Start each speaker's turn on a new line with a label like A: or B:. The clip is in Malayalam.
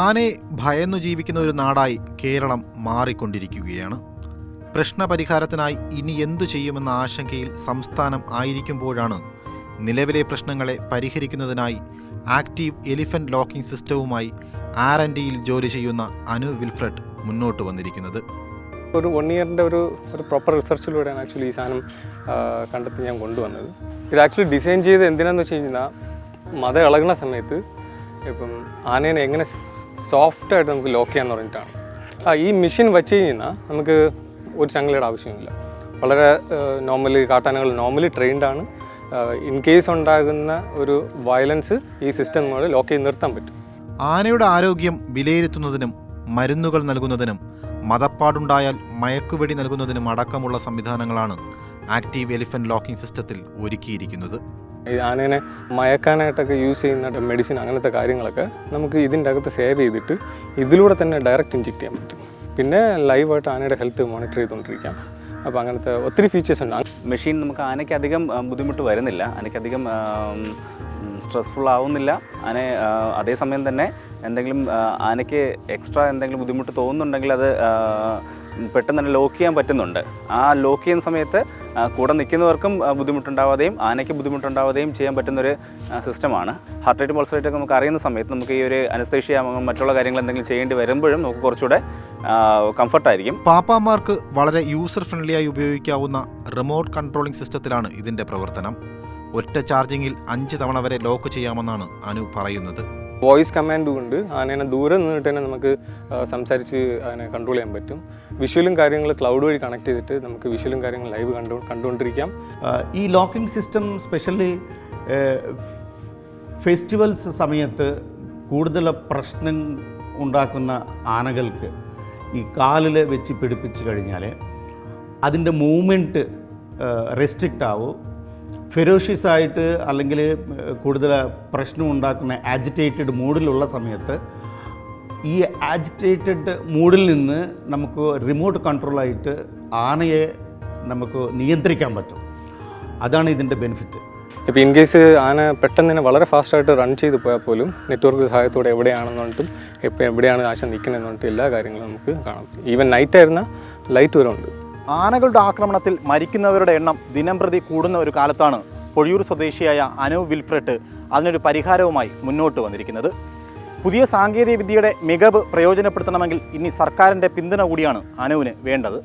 A: ആനയെ ഭയന്നു ജീവിക്കുന്ന ഒരു നാടായി കേരളം മാറിക്കൊണ്ടിരിക്കുകയാണ്. പ്രശ്നപരിഹാരത്തിനായി ഇനി എന്തു ചെയ്യുമെന്ന ആശങ്കയിൽ സംസ്ഥാനം ആയിരിക്കുമ്പോഴാണ് നിലവിലെ പ്രശ്നങ്ങളെ പരിഹരിക്കുന്നതിനായി ആക്റ്റീവ് എലിഫന്റ് ലോക്കിംഗ് സിസ്റ്റവുമായി ആർ എൻ ഡിയിൽ ജോലി ചെയ്യുന്ന അനു വിൽഫ്രഡ് മുന്നോട്ട് വന്നിരിക്കുന്നത്.
B: ഒരു വൺ ഇയറിന്റെ ഒരു ഒരു പ്രോപ്പർ റിസർച്ചിലൂടെയാണ് ആക്ച്വലി ഈ സാധനം കണ്ടെത്തി ഞാൻ കൊണ്ടുവന്നത്. ഇത് ആക്ച്വലി ഡിസൈൻ ചെയ്ത് എന്തിനാന്ന് വെച്ച് കഴിഞ്ഞാൽ മത ഇളകുന്ന സമയത്ത് ഇപ്പം ആനേനെ എങ്ങനെ സോഫ്റ്റായിട്ട് നമുക്ക് ലോക്ക് ചെയ്യാന്ന് പറഞ്ഞിട്ടാണ്. ആ ഈ മെഷീൻ വെച്ച് കഴിഞ്ഞാൽ നമുക്ക് ഒരു ചങ്ങലയുടെ ആവശ്യമില്ല. വളരെ നോർമലി കാട്ടാനകൾ നോർമലി ട്രെയിൻഡ് ആണ്. ഇൻ കേസ് ഉണ്ടാകുന്ന ഒരു വയലൻസ് ഈ സിസ്റ്റം നമ്മൾ ലോക്ക് ചെയ്ത് നിർത്താൻ പറ്റും.
A: ആനയുടെ ആരോഗ്യം വിലയിരുത്തുന്നതിനും മരുന്നുകൾ നൽകുന്നതിനും മതപ്പാടുണ്ടായാൽ മയക്കുവെടി നൽകുന്നതിനും അടക്കമുള്ള സംവിധാനങ്ങളാണ് ആക്റ്റീവ് എലിഫന്റ് ലോക്കിംഗ് സിസ്റ്റത്തിൽ ഒരുക്കിയിരിക്കുന്നത്.
B: ഈ ആനേനെ മയക്കാനായിട്ടൊക്കെ യൂസ് ചെയ്യുന്ന മെഡിസിൻ അങ്ങനത്തെ കാര്യങ്ങളൊക്കെ നമുക്ക് ഇതിന്റെ അകത്ത് സേവ് ചെയ്തിട്ട് ഇതിലൂടെ തന്നെ ഡയറക്റ്റ് ഇഞ്ചെക്ട് ചെയ്യാൻ പറ്റും. പിന്നെ ലൈവായിട്ട് ആനയുടെ ഹെൽത്ത് മോണിറ്റർ ചെയ്തുകൊണ്ടിരിക്കാം. അപ്പോൾ അങ്ങനത്തെ ഒത്തിരി ഫീച്ചേഴ്സ് ഉണ്ട്.
C: മെഷീൻ നമുക്ക് ആനയ്ക്ക് അധികം ബുദ്ധിമുട്ട് വരുന്നില്ല. ആനയ്ക്ക് അധികം സ്ട്രെസ്ഫുൾ ആവുന്നില്ല. ആന അതേസമയം തന്നെ എന്തെങ്കിലും ആനയ്ക്ക് എക്സ്ട്രാ എന്തെങ്കിലും ബുദ്ധിമുട്ട് തോന്നുന്നുണ്ടെങ്കിൽ അത് പെട്ടെന്ന് തന്നെ ലോക്ക് ചെയ്യാൻ പറ്റുന്നുണ്ട്. ആ ലോക്ക് ചെയ്യുന്ന സമയത്ത് കൂടെ നിൽക്കുന്നവർക്കും ബുദ്ധിമുട്ടുണ്ടാവാതെയും ആനയ്ക്ക് ബുദ്ധിമുട്ടുണ്ടാവാതെയും ചെയ്യാൻ പറ്റുന്നൊരു സിസ്റ്റമാണ്. ഹാർട്ട് റേറ്റ് പൾസ് റേറ്റ് ഒക്കെ നമുക്ക് അറിയുന്ന സമയത്ത് നമുക്ക് ഈ ഒരു അനസ്തേഷ്യ മറ്റുള്ള കാര്യങ്ങൾ എന്തെങ്കിലും ചെയ്യേണ്ടി വരുമ്പോഴും നമുക്ക് കുറച്ചുകൂടെ കംഫർട്ടായിരിക്കും
A: പാപ്പാമാർക്ക് വളരെ യൂസർ ഫ്രണ്ട്ലിയായി ഉപയോഗിക്കാവുന്ന റിമോട്ട് കൺട്രോളിംഗ് സിസ്റ്റത്തിലാണ് ഇതിന്റെ പ്രവർത്തനം. ഒറ്റ ചാർജിങ്ങിൽ അഞ്ച് തവണ വരെ ലോക്ക് ചെയ്യാമെന്നാണ് അനു പറയുന്നത്.
B: വോയിസ് കമാൻഡ് ഉണ്ട്. ആനേനെ ദൂരെ നിന്നിട്ട് തന്നെ നമുക്ക് സംസാരിച്ച് അതിനെ കൺട്രോൾ ചെയ്യാൻ പറ്റും. വിഷ്വലും കാര്യങ്ങൾ ക്ലൗഡ് വഴി കണക്ട് ചെയ്തിട്ട് നമുക്ക് വിഷ്വലും കാര്യങ്ങൾ ലൈവ് കണ്ടു കണ്ടുകൊണ്ടിരിക്കാം
D: ഈ ലോക്കിംഗ് സിസ്റ്റം സ്പെഷ്യലി ഫെസ്റ്റിവൽസ് സമയത്ത് കൂടുതൽ പ്രശ്നം ഉണ്ടാക്കുന്ന ആനകൾക്ക് ഈ കാലിൽ വെച്ച് പിടിപ്പിച്ച് കഴിഞ്ഞാൽ അതിന്റെ മൂവ്മെന്റ് റെസ്ട്രിക്റ്റ് ആവും. ഫെറോഷ്യസ് ആയിട്ട് അല്ലെങ്കിൽ കൂടുതൽ പ്രശ്നം ഉണ്ടാക്കുന്ന ആജിറ്റേറ്റഡ് മൂഡിലുള്ള സമയത്ത് ഈ ആജിറ്റേറ്റഡ് മൂഡിൽ നിന്ന് നമുക്ക് റിമോട്ട് കൺട്രോളായിട്ട് ആനയെ നമുക്ക് നിയന്ത്രിക്കാൻ പറ്റും. അതാണ് ഇതിന്റെ ബെനിഫിറ്റ്
B: ഇപ്പോൾ ഇൻ കേസ് ആന പെട്ടെന്ന് തന്നെ വളരെ ഫാസ്റ്റായിട്ട് റൺ ചെയ്ത് പോയാൽ പോലും നെറ്റ്വർക്ക് സഹായത്തോടെ എവിടെയാണെന്ന് പറഞ്ഞിട്ടും ഇപ്പോൾ എവിടെയാണ് ആശ നിൽക്കുന്നതെന്നുണ്ടും പറഞ്ഞിട്ട് എല്ലാ കാര്യങ്ങളും നമുക്ക് കാണാം. ഈവൻ നൈറ്റ് ആയിരുന്ന ലൈറ്റ് വരെ ഉണ്ട്.
E: ആനകളുടെ ആക്രമണത്തിൽ മരിക്കുന്നവരുടെ എണ്ണം ദിനംപ്രതി കൂടുന്ന ഒരു കാലത്താണ്. പൊഴിയൂർ സ്വദേശിയായ അനു വിൽഫ്രട്ട് അതിനൊരു പരിഹാരവുമായി മുന്നോട്ട് വന്നിരിക്കുന്നത്. പുതിയ സാങ്കേതിക വിദ്യയുടെ മികവ് പ്രയോജനപ്പെടുത്തണമെങ്കിൽ ഇനി സർക്കാരിന്റെ പിന്തുണ കൂടിയാണ് അനുവിന് വേണ്ടത്.